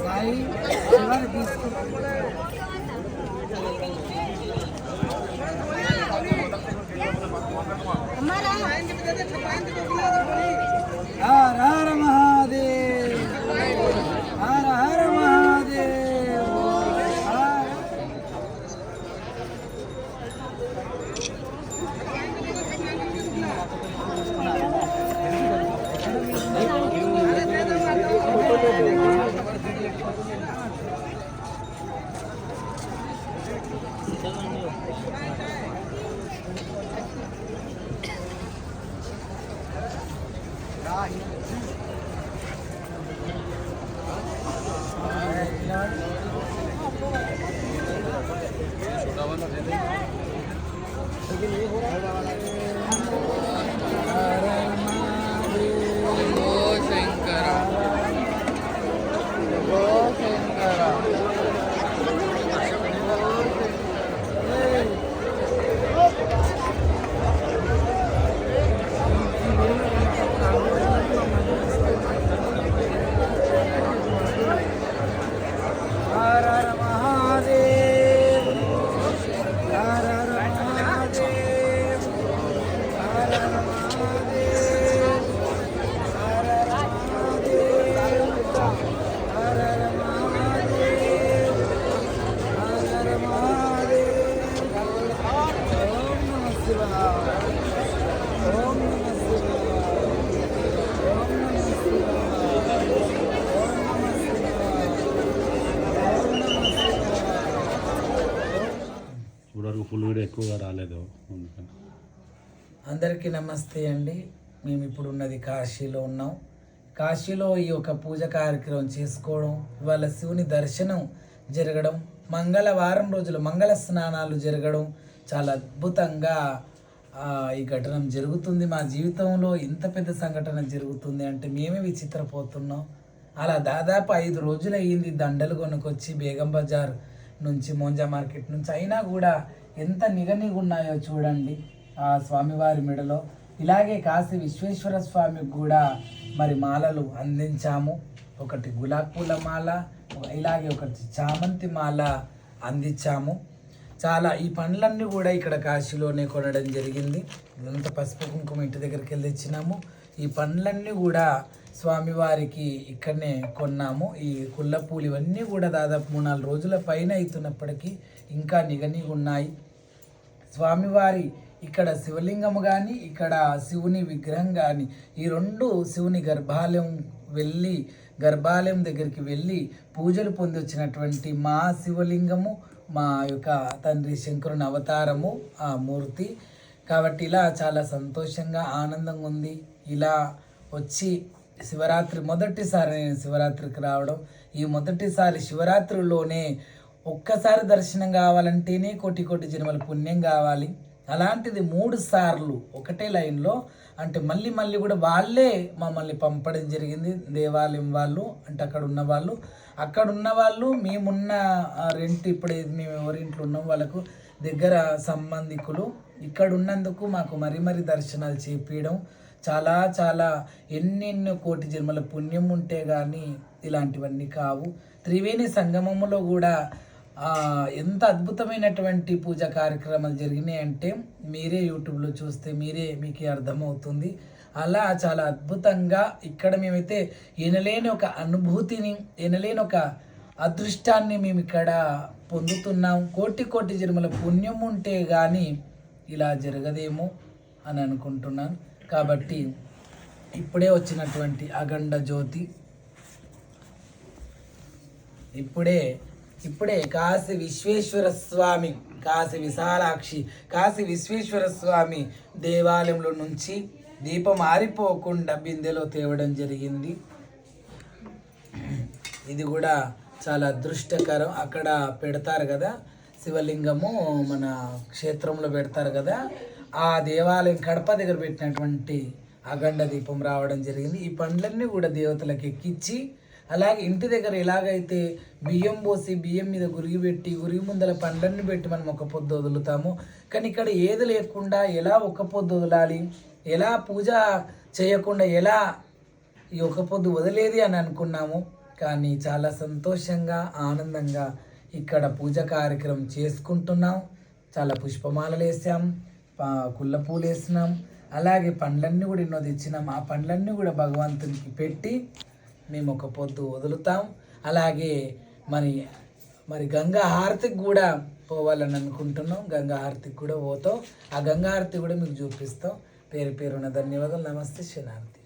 సాయి శివాని తీసుకు హర అందరికీ నమస్తే అండి. మేము ఇప్పుడు ఉన్నది కాశీలో ఉన్నాం. కాశీలో ఈ యొక్క పూజ కార్యక్రమం చేసుకోవడం ఇవాళ శివుని దర్శనం జరగడం మంగళవారం రోజులు మంగళ స్నానాలు జరగడం చాలా అద్భుతంగా ఈ ఘటన జరుగుతుంది. మా జీవితంలో ఇంత పెద్ద సంఘటన జరుగుతుంది అంటే మేమే విచిత్రపోతున్నాం. అలా దాదాపు ఐదు రోజులు అయ్యింది దండలు కొనుక్కొచ్చి బేగం బజార్ నుంచి మోంజా మార్కెట్ నుంచి అయినా కూడా ఎంత నిగనిగా ఉన్నాయో చూడండి. ఆ స్వామివారి మెడలో. ఇలాగే కాశీ విశ్వేశ్వర స్వామికి కూడా మరి మాలలు అందించాము. ఒకటి గులాబ్ పూల మాల ఇలాగే ఒకటి చామంతి మాల అందించాము. చాలా ఈ పండ్లన్నీ కూడా ఇక్కడ కాశీలోనే కొనడం జరిగింది. ఇదంతా పసుపు కుంకుమ ఇంటి దగ్గరికి వెళ్ళి తెచ్చినాము. ఈ పండ్లన్నీ కూడా స్వామివారికి ఇక్కడనే కొన్నాము. ఈ కుల్లపూలు ఇవన్నీ కూడా దాదాపు మూడు నాలుగు రోజుల పైన అవుతున్నప్పటికీ ఇంకా నిగనిగా ఉన్నాయి స్వామివారి ఇక్కడ శివలింగము కానీ ఇక్కడ శివుని విగ్రహం కానీ ఈ రెండు శివుని గర్భాలయం వెళ్ళి గర్భాలయం దగ్గరికి వెళ్ళి పూజలు పొంది వచ్చినటువంటి మా శివలింగము మా యొక్క తండ్రి శంకరుని అవతారము ఆ మూర్తి. కాబట్టి ఇలా చాలా సంతోషంగా ఆనందంగా ఉంది. ఇలా వచ్చి శివరాత్రి మొదటిసారి నేను శివరాత్రికి రావడం ఈ మొదటిసారి శివరాత్రిలోనే ఒక్కసారి దర్శనం కావాలంటేనే కోటి కోటి జన్మల పుణ్యం కావాలి. అలాంటిది మూడు సార్లు ఒకటే లైన్లో అంటే మళ్ళీ మళ్ళీ కూడా వాళ్ళే మమ్మల్ని పంపడం జరిగింది. దేవాలయం వాళ్ళు అంటే అక్కడ ఉన్న వాళ్ళు. అక్కడ ఉన్న వాళ్ళు మేమున్న ఆ, రెంట్ ఇప్పుడు మేము ఎవరింట్లో ఉన్నాం వాళ్ళకు దగ్గర సంబంధికులు. ఇక్కడ ఉన్నందుకు మాకు మరీ మరీ దర్శనాలు చేపించడం చాలా చాలా ఎన్నెన్నో కోటి జన్మల పుణ్యం ఉంటే కానీ ఇలాంటివన్నీ కావు. త్రివేణి సంగమములో కూడా ఎంత అద్భుతమైనటువంటి పూజ కార్యక్రమాలు జరిగినాయి అంటే మీరే యూట్యూబ్లో చూస్తే మీరే మీకు అర్థమవుతుంది. అలా చాలా అద్భుతంగా ఇక్కడ మేమైతే ఎనలేని ఒక అనుభూతిని ఎనలేని ఒక అదృష్టాన్ని మేము ఇక్కడ పొందుతున్నాం. కోటి కోటి జన్మల పుణ్యం ఉంటే కానీ ఇలా జరగదేమో అని అనుకుంటున్నాను. కాబట్టి ఇప్పుడే వచ్చినటువంటి అఖండ జ్యోతి ఇప్పుడే ఇప్పుడే కాశీ విశ్వేశ్వర స్వామి కాశీ విశాలాక్షి కాశీ విశ్వేశ్వర స్వామి దేవాలయంలో నుంచి దీపం ఆరిపోకుండా బిందెలో తేవడం జరిగింది. ఇది కూడా చాలా అదృష్టకరం. అక్కడ పెడతారు కదా శివలింగము మన క్షేత్రంలో పెడతారు కదా ఆ దేవాలయం కడప దగ్గర పెట్టినటువంటి అఖండ దీపం రావడం జరిగింది. ఈ పండ్లన్నీ కూడా దేవతలకు ఎక్కించి అలాగే ఇంటి దగ్గర ఎలాగైతే బియ్యం పోసి బియ్యం మీద గురిగి పెట్టి గురిగి ముందల పండ్లన్నీ పెట్టి మనం ఒక పొద్దు వదులుతాము. కానీ ఇక్కడ ఏది లేకుండా ఎలా ఒక పొద్దు వదలాలి? ఎలా పూజ చేయకుండా ఎలా ఈ ఒక పొద్దు వదిలేది అని అనుకున్నాము. కానీ చాలా సంతోషంగా ఆనందంగా ఇక్కడ పూజ కార్యక్రమం చేసుకుంటున్నాం. చాలా పుష్పమాలలు వేసాం కుళ్ళ పూలు వేసినాం. అలాగే పండ్లన్నీ కూడా ఎన్నో తెచ్చినాం. ఆ పండ్లన్నీ కూడా భగవంతునికి పెట్టి మేము ఒక పొద్దు వదులుతాం. అలాగే మరి మరి గంగా హారతికి కూడా పోవాలని అనుకుంటున్నాం. గంగా హారతికి కూడా పోతాం. ఆ గంగా హారతి కూడా మీకు చూపిస్తాం. పేరు పేరున ధన్యవాదాలు. నమస్తే శనాంతి.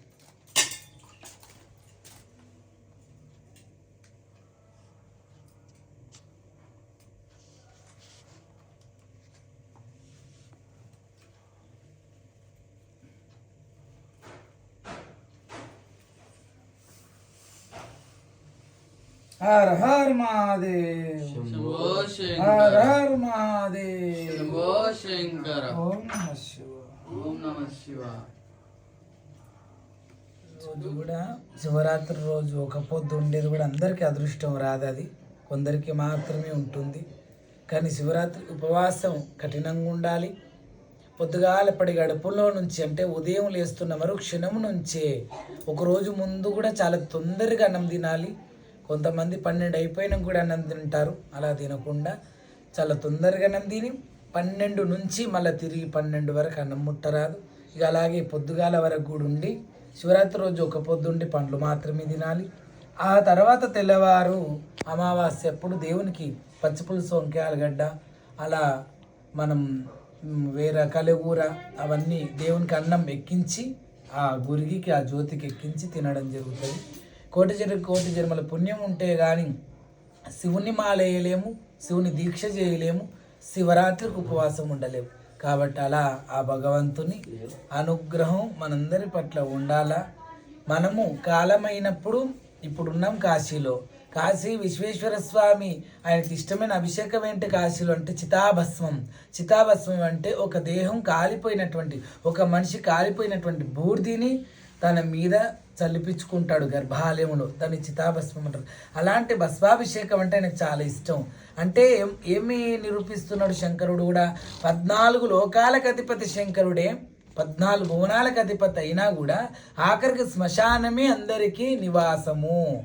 హర హర్ మహాదేవ్ శంభో హర శంకర హర్ మహాదేవ్ శంభో శంకర ఓం నమ శివాయ ఓం నమ శివ రోజు కూడా శివరాత్రి రోజు ఒక పొద్దు ఉండేది కూడా అందరికీ అదృష్టం రాదు అది. కొందరికి మాత్రమే ఉంటుంది. కానీ శివరాత్రి ఉపవాసం కఠినంగా ఉండాలి. పొద్దుగాల పడి గడుపులో నుంచి అంటే ఉదయం లేస్తున్న మరో క్షణం నుంచే ఒక రోజు ముందు కూడా చాలా తొందరగా అన్నం తినాలి. కొంతమంది పన్నెండు అయిపోయినా కూడా అన్నం తింటారు. అలా తినకుండా చాలా తొందరగా అన్నం తిని పన్నెండు నుంచి మళ్ళీ తిరిగి పన్నెండు వరకు అన్నం ముట్టరాదు. ఇక అలాగే పొద్దుగాల వరకు కూడా ఉండి శివరాత్రి రోజు ఒక పొద్దుండి పండ్లు మాత్రమే తినాలి. ఆ తర్వాత తెల్లవారు అమావాస్య అప్పుడు దేవునికి పచ్చిపులుసు వంకాయ ఆలుగడ్డ అలా మనం వేరే కలగూర అవన్నీ దేవునికి అన్నం ఎక్కించి ఆ గురిగికి ఆ జ్యోతికి ఎక్కించి తినడం జరుగుతుంది. కోటి జన్మ కోటి జన్మల పుణ్యం ఉంటే కానీ శివుని మాలేయలేము శివుని దీక్ష చేయలేము శివరాత్రికి ఉపవాసం ఉండలేము. కాబట్టి అలా ఆ భగవంతుని అనుగ్రహం మనందరి పట్ల ఉండాలా? మనము కాలమైనప్పుడు ఇప్పుడున్నాం కాశీలో. కాశీ విశ్వేశ్వర స్వామి ఆయనకి ఇష్టమైన అభిషేకం ఏంటి కాశీలో అంటే చితాభస్మం. చితాభస్మం అంటే ఒక దేహం కాలిపోయినటువంటి ఒక మనిషి కాలిపోయినటువంటి బూర్దిని తన మీద చల్లిపించుకుంటాడు గర్భాలయంలో దాన్ని చితాభస్మం అంటారు. అలాంటి భస్వాభిషేకం అంటే ఆయనకు చాలా ఇష్టం. అంటే ఏమి నిరూపిస్తున్నాడు శంకరుడు కూడా? పద్నాలుగు లోకాలకు అధిపతి శంకరుడే పద్నాలుగు భువనాలకు అధిపతి అయినా కూడా ఆఖరికి శ్మశానమే అందరికీ నివాసము.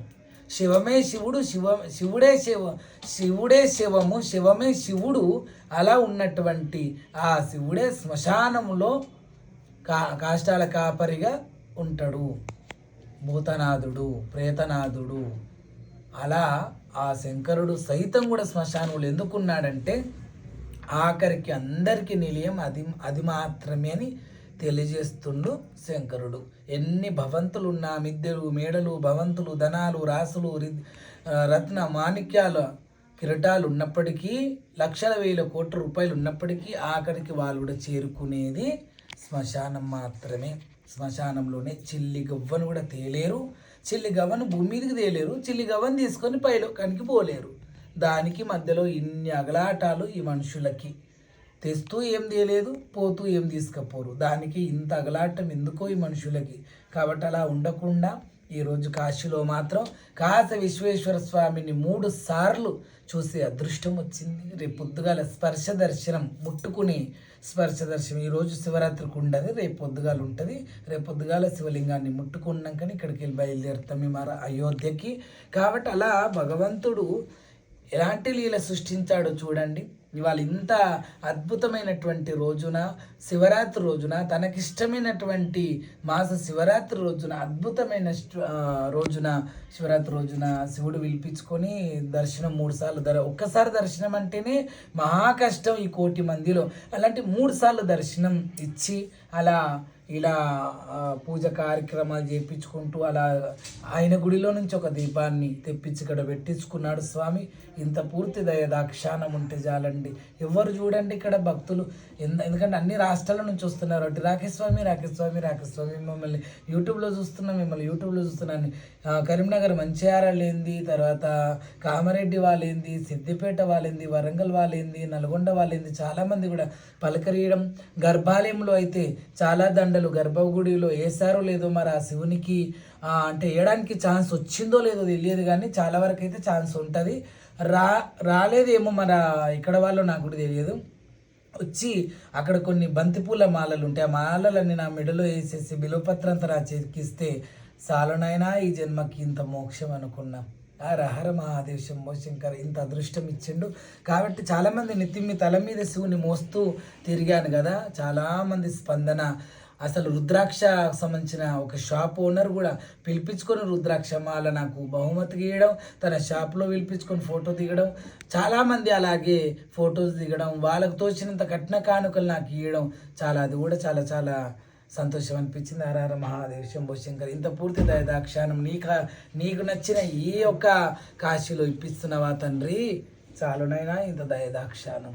శివమే శివుడు శివ శివుడే శివ శివుడే శివము శివమే శివుడు అలా ఉన్నటువంటి ఆ శివుడే శ్మశానములో కా కాష్టాల కాపరిగా ఉంటాడు. భూతనాథుడు ప్రేతనాథుడు. అలా ఆ శంకరుడు సైతం కూడా శ్మశానంలో ఎందుకున్నాడంటే ఆఖరికి అందరికీ నిలయం అది అది మాత్రమే అని తెలియజేస్తుండు శంకరుడు. ఎన్ని భవంతులు ఉన్నా మిద్దెలు మేడలు భవంతులు ధనాలు రాసులు రి- రత్న మాణిక్యాల కిరటాలు ఉన్నప్పటికీ లక్షల వేల కోట్ల రూపాయలు ఉన్నప్పటికీ ఆఖరికి వాళ్ళు కూడా చేరుకునేది శ్మశానం మాత్రమే. శ్మశానంలోనే చిల్లి గవ్వను కూడా తేలేరు. చిల్లి గవ్వను భూమి మీదకి తేలేరు. చిల్లి గవ్వను తీసుకొని పైలోకానికి పోలేరు. దానికి మధ్యలో ఇన్ని అగలాటాలు ఈ మనుషులకి. తెస్తూ ఏం తీయలేదు పోతూ ఏం తీసుకపోరు. దానికి ఇంత అగలాటం ఎందుకో ఈ మనుషులకి? కాబట్టి అలా ఉండకుండా ఈరోజు కాశీలో మాత్రం కాశ విశ్వేశ్వర స్వామిని మూడు సార్లు చూసే అదృష్టం వచ్చింది. రేపు పొద్దుగాల స్పర్శ దర్శనం ముట్టుకుని స్పర్శ దర్శనం ఈరోజు శివరాత్రికి ఉండదు. రేపు పొద్దుగాల ఉంటుంది. రేపు పొద్దుగాల శివలింగాన్ని ముట్టుకున్నాకని ఇక్కడికి వెళ్ళి బయలుదేరుతాం మేము అయోధ్యకి. కాబట్టి అలా భగవంతుడు ఎలాంటి లీల సృష్టించాడో చూడండి. ఇవాళ ఇంత అద్భుతమైనటువంటి రోజున శివరాత్రి రోజున తనకిష్టమైనటువంటి మాస శివరాత్రి రోజున అద్భుతమైన రోజున శివరాత్రి రోజున శివుడు పిలిపించుకొని దర్శనం మూడుసార్లు దర ఒక్కసారి దర్శనం అంటేనే మహా కష్టం ఈ కోటి మందిలో. అలాంటి మూడుసార్లు దర్శనం ఇచ్చి అలా ఇలా పూజ కార్యక్రమాలు చేయించుకుంటూ అలా ఆయన గుడిలో నుంచి ఒక దీపాన్ని తెప్పించి ఇక్కడ పెట్టించుకున్నాడు స్వామి. ఇంత పూర్తి దయ దాక్షాణం ఉంటే చాలండి. ఎవరు చూడండి ఇక్కడ భక్తులు. ఎందు ఎందుకంటే అన్ని రాష్ట్రాల నుంచి వస్తున్నారు. అటు రాకేష్ స్వామి రాకేష్ స్వామి రాకేష్ స్వామి మిమ్మల్ని యూట్యూబ్లో చూస్తున్నాం మిమ్మల్ని యూట్యూబ్లో చూస్తున్నాను కరీంనగర్ మంచిర్యాల ఏంది తర్వాత కామారెడ్డి వాళ్ళేంది సిద్దిపేట వాళ్ళేంది వరంగల్ వాళ్ళేంది నల్గొండ వాళ్ళేంది చాలామంది కూడా పలకరీయడం గర్భాలయంలో అయితే చాలా దండ బిడ్డలు గర్భగుడిలో వేసారో లేదో మరి ఆ శివునికి అంటే వేయడానికి ఛాన్స్ వచ్చిందో లేదో తెలియదు కానీ చాలా వరకు అయితే ఛాన్స్ ఉంటుంది. రా రాలేదేమో మరి ఇక్కడ వాళ్ళు నాకు కూడా తెలియదు. వచ్చి అక్కడ కొన్ని బంతిపూల మాలలు ఉంటాయి. ఆ మాలలన్నీ నా మెడలో వేసేసి బిలోపత్రంతరా నా సాలునైనా ఈ జన్మకి ఇంత మోక్షం అనుకున్నా. ఆ రహర మహాదేవ్ శంభో శంకర్ ఇంత అదృష్టం ఇచ్చిండు. కాబట్టి చాలామంది నిత్యం మీ తల మీద శివుని మోస్తూ తిరిగాను కదా. చాలామంది స్పందన. అసలు రుద్రాక్ష సంబంధించిన ఒక షాప్ ఓనర్ కూడా పిలిపించుకొని రుద్రాక్ష మాల నాకు బహుమతి గీయడం తన షాప్లో పిలిపించుకొని ఫోటో దిగడం చాలామంది అలాగే ఫొటోస్ దిగడం వాళ్ళకు తోచినంత కట్న కానుకలు నాకు ఇవ్వడం చాలా అది కూడా చాలా చాలా సంతోషం అనిపించింది. ఆర్ఆర్ మహాదేవ్ శంభో శంకర్ ఇంత పూర్తి దయదాక్షానం నీక నీకు నచ్చిన ఈ యొక్క కాశీలో ఇప్పిస్తున్నావా తండ్రి? చాలునైనా ఇంత దయదాక్షానం.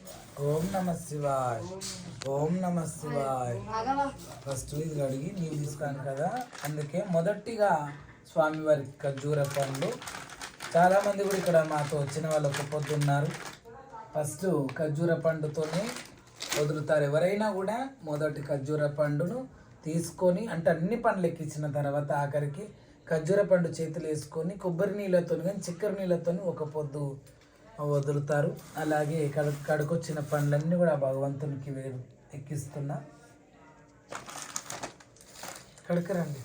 ఓం నమ శివాయ. ఓం నమ శివాయ. ఫస్ట్ ఇది కడిగి నీళ్ళు తీసుకున్నాను కదా. అందుకే మొదటిగా స్వామివారి ఖర్జూర పండ్లు చాలామంది కూడా ఇక్కడ మాతో వచ్చిన వాళ్ళు ఒక పొద్దు ఉన్నారు. ఫస్ట్ ఖర్జూర పండుతోనే వదులుతారు. ఎవరైనా కూడా మొదటి ఖర్జూర పండును తీసుకొని అంటే అన్ని పండ్లు ఎక్కించిన తర్వాత ఆఖరికి ఖర్జూర పండు చేతులు వేసుకొని కొబ్బరి నీళ్ళతో కానీ చక్కెర నీళ్ళతో ఒక పొద్దు వదులుతారు. అలాగే కడుకొచ్చిన పండ్లన్నీ కూడా భగవంతునికి వేరు ఎక్కిస్తున్నా. కడకరండి